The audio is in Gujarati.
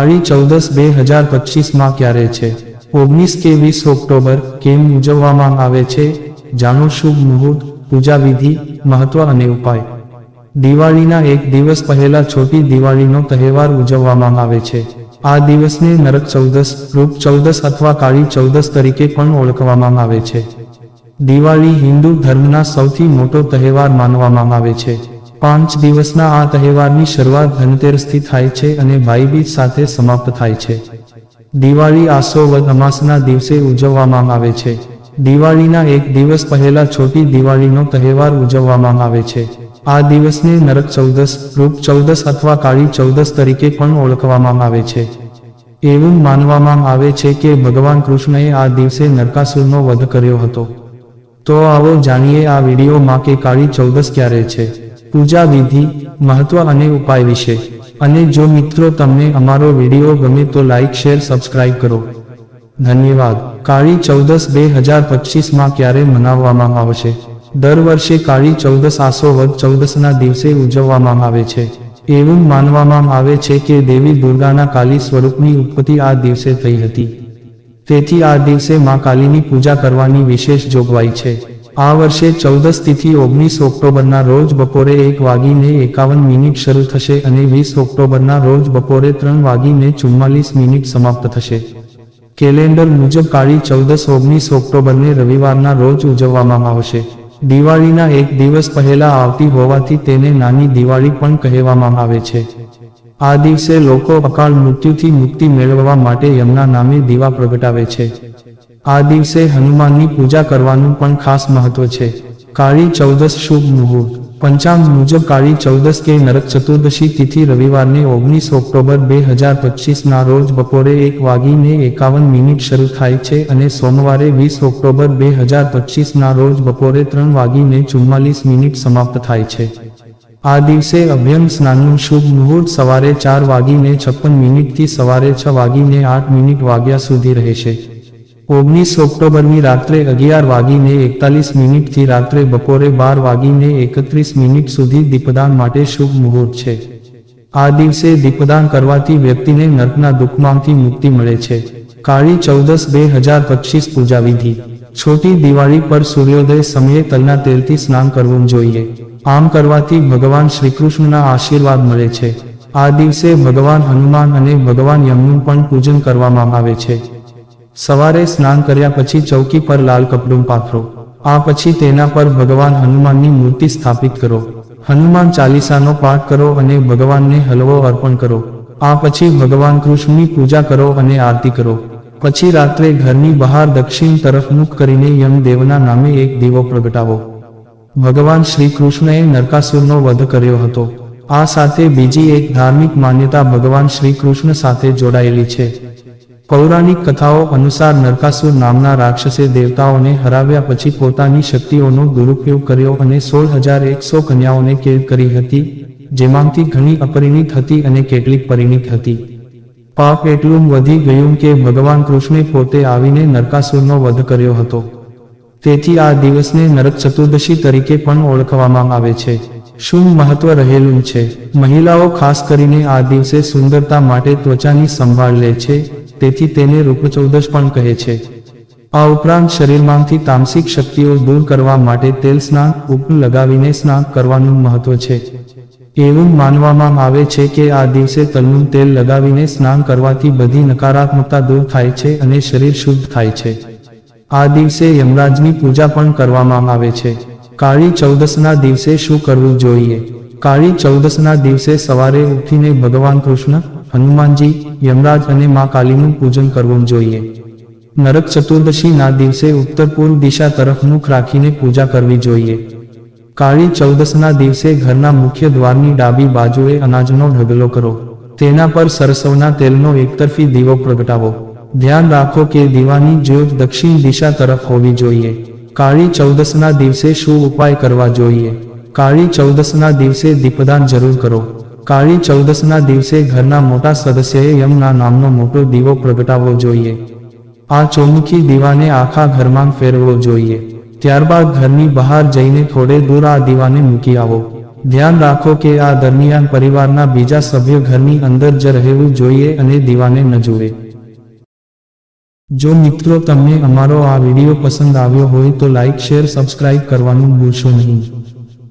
કાળી ચૌદસ બે હજાર પચીસમાં ક્યારે છે? ઓગણીસ કે વીસ ઓક્ટોબર કેમ ઉજવવામાં આવે છે? જાણો શુભ મુહૂર્ત, પૂજા વિધિ, મહત્વ અને ઉપાય. દિવાળીના એક દિવસ પહેલા છોટી દિવાળીનો તહેવાર ઉજવવામાં આવે છે. આ દિવસને નરક ચૌદસ, રૂપ ચૌદસ અથવા કાળી ચૌદસ તરીકે પણ ઓળખવામાં આવે છે. દિવાળી હિન્દુ ધર્મના સૌથી મોટો તહેવાર માનવામાં આવે છે. પાંચ દિવસના આ તહેવારની શરૂઆત ધનતેરસથી થાય છે અને ભાઈબીજ સાથે સમાપ્ત થાય છે. દિવાળી આસો અમાસના દિવસે ઉજવવામાં આવે છે. દિવાળીના એક દિવસ પહેલા છોટી દિવાળીનો તહેવાર ઉજવવામાં આવે છે. આ દિવસને નરક ચૌદસ, રૂપ ચૌદસ અથવા કાળી ચૌદસ તરીકે પણ ઓળખવામાં આવે છે. એવું માનવામાં આવે છે કે ભગવાન કૃષ્ણએ આ દિવસે નરકાસુરનો વધ કર્યો હતો. તો આવો જાણીએ આ વિડીયોમાં કે કાળી ચૌદસ ક્યારે છે. પૂજા વિધિ મહત્વ અને ઉપાય વિશે. અને જો મિત્રો તમને અમારો વીડિયો ગમે તો લાઈક શેર સબસ્ક્રાઇબ કરો. ધન્યવાદ. કાળી ચૌદસ બે હજાર પચીસમાં ક્યારે મનાવવામાં આવશે? દર વર્ષે કાળી ચૌદસ આસો વદ ચૌદસના દિવસે ઉજવવામાં આવે છે. એવું માનવામાં આવે છે કે દેવી દુર્ગાના કાલી સ્વરૂપની ઉત્પત્તિ આ દિવસે થઈ હતી. તેથી આ દિવસે મા કાલીની પૂજા કરવાની વિશેષ જોગવાઈ છે. આ વર્ષે ચૌદસ તિથિ ઓગણીસ ઓક્ટોબરના રોજ બપોરે એક વાગીને એકાવન મિનિટ શરૂ થશે અને વીસ ઓક્ટોબરના રોજ બપોરે ત્રણ વાગીને ચુમ્માલીસ મિનિટ સમાપ્ત થશે. કેલેન્ડર મુજબ કાળી ચૌદસ ઓગણીસ ઓક્ટોબરને રવિવારના રોજ ઉજવવામાં આવશે. દિવાળીના એક દિવસ પહેલા આવતી હોવાથી તેને નાની દિવાળી પણ કહેવામાં આવે છે. આ દિવસે લોકો અકાળ મૃત્યુથી મુક્તિ મેળવવા માટે યમના નામે દીવા પ્રગટાવે છે. આ દિવસે હનુમાનની પૂજા કરવાનું પણ ખાસ મહત્વ છે. કાળી ચૌદસ શુભ મુહૂર્ત. પંચાંગ મુજબ કાળી ચૌદસ કે નરક ચતુર્દશી તિથિ રવિવારને ઓગણીસ ઓક્ટોબર બે હજાર પચીસના રોજ બપોરે એક વાગીને એકાવન મિનિટ શરૂ થાય છે અને સોમવારે વીસ ઓક્ટોબર બે હજાર પચીસના રોજ બપોરે ત્રણ વાગીને ચુમ્માલીસ મિનિટ સમાપ્ત થાય છે. આ દિવસે અભ્યંગ સ્નાનનું શુભ મુહૂર્ત સવારે ચાર વાગીને છપ્પન મિનિટથી સવારે છ વાગીને આઠ મિનિટ વાગ્યા સુધી રહેશે ઓગણીસ ઓક્ટોબરની રાત્રે અગિયાર વાગીને એકતાલીસ મિનિટથી રાત્રે બપોરે બાર વાગીને એકત્રીસ મિનિટ સુધી દીપદાન માટે શુભ મુહૂર્ત છે. આ દિવસે દીપદાન કરવાથી વ્યક્તિને નર્કના દુઃખમાંથી મુક્તિ મળે છે. કાળી ચૌદસ બે હજાર પચીસ પૂજા વિધિ છોટી દિવાળી પર સૂર્યોદય સમયે તલના તેલથી સ્નાન કરવું જોઈએ. આમ કરવાથી ભગવાન શ્રીકૃષ્ણના આશીર્વાદ મળે છે. આ દિવસે ભગવાન હનુમાન અને ભગવાન યમનું પણ પૂજન કરવામાં આવે છે. સવારે સ્નાન કર્યા પછી ચૌકી પર લાલ કપડું પાથરો. આ પછી તેના પર ભગવાન હનુમાનની મૂર્તિ સ્થાપિત કરો. હનુમાન ચાલીસાનો પાઠ કરો અને ભગવાનને હલવો અર્પણ કરો. આ પછી ભગવાન કૃષ્ણની પૂજા કરો અને આરતી કરો. પછી રાત્રે ઘરની બહાર દક્ષિણ તરફ મુખ કરીને યમદેવના નામે એક દીવો પ્રગટાવો. ભગવાન શ્રી કૃષ્ણએ નરકાસુરનો વધ કર્યો હતો. આ સાથે બીજી એક ધાર્મિક માન્યતા ભગવાન શ્રી કૃષ્ણ સાથે જોડાયેલી છે. પૌરાણિક કથાઓ અનુસાર નરકાસુર નામના રાક્ષસે દેવતાઓને હરાવ્યા પછી પોતાની શક્તિઓનો દુરુપયોગ કર્યો અને સોળ હજાર એકસો કન્યાઓને કેદ કરી હતી, જેમાંથી ઘણી અપરિણિત હતી અને કેટલીક પરિણિત હતી. પાપ એટલું વધી ગયું કે ભગવાન કૃષ્ણે પોતે આવીને નરકાસુરનો વધ કર્યો હતો. તેથી આ દિવસને નરક ચતુર્દશી તરીકે પણ ઓળખવામાં આવે છે. શું મહત્વ રહેલું છે? મહિલાઓ ખાસ કરીને આ દિવસે સુંદરતા માટે ત્વચાની સંભાળ લે છે તેથી તેને રૂપચૌદશ પણ કહે છે. આ ઉપરાંત શરીરમાંથી તામસિક શક્તિઓ દૂર કરવા માટે તેલ સ્નાન ઉપ લગાવીને સ્નાન કરવાનું મહત્વ છે. એવું માનવામાં આવે છે કે આ દિવસે તલનું તેલ લગાવીને સ્નાન કરવાથી બધી નકારાત્મકતા દૂર થાય છે અને શરીર શુદ્ધ થાય છે. આ દિવસે યમરાજની પૂજા પણ કરવામાં આવે છે. કાળી ચૌદસના દિવસે શું કરવું જોઈએ? કાળી ચૌદસના દિવસે સવારે ઉઠીને ભગવાન કૃષ્ણ હનુમાનજી, યમરાજ અને મા કાલીનું પૂજન કરવું જોઈએ. નરક ચતુર્દશીના દિવસે ઉત્તર પૂર્વ દિશા તરફ મુખ રાખીને પૂજા કરવી જોઈએ. કાળી ચૌદસના દિવસે ઘરના મુખ્ય દ્વારની ડાબી બાજુએ અનાજનો ઢગલો કરો. તેના પર સરસવના તેલનો એકતરફી દીવો પ્રગટાવો. ધ્યાન રાખો કે દીવાની જ્યોત દક્ષિણ દિશા તરફ હોવી જોઈએ. કાળી ચૌદસના દિવસે શું ઉપાય કરવા જોઈએ? કાળી ચૌદસના દિવસે દીપદાન જરૂર કરો. કાળી ચૌદસના દિવસે ઘરના મોટા સદસ્યએ યમના નામનો મોટો દીવો પ્રગટાવવો જોઈએ. આ ચોમુખી દીવાને આખા ઘરમાં ફેરવવો જોઈએ. ત્યારબાદ ઘરની બહાર જઈને થોડે દૂર આ દીવાને મૂકી આવો. ધ્યાન રાખો કે આ દરમિયાન પરિવારના બીજા સભ્યો ઘરની અંદર જ રહેવું જોઈએ અને દીવાને ન જુએ. જો મિત્રો તમને અમારો આ વીડિયો પસંદ આવ્યો હોય તો લાઇક શેર, સબસ્ક્રાઇબ કરવાનું ભૂલશો નહીં.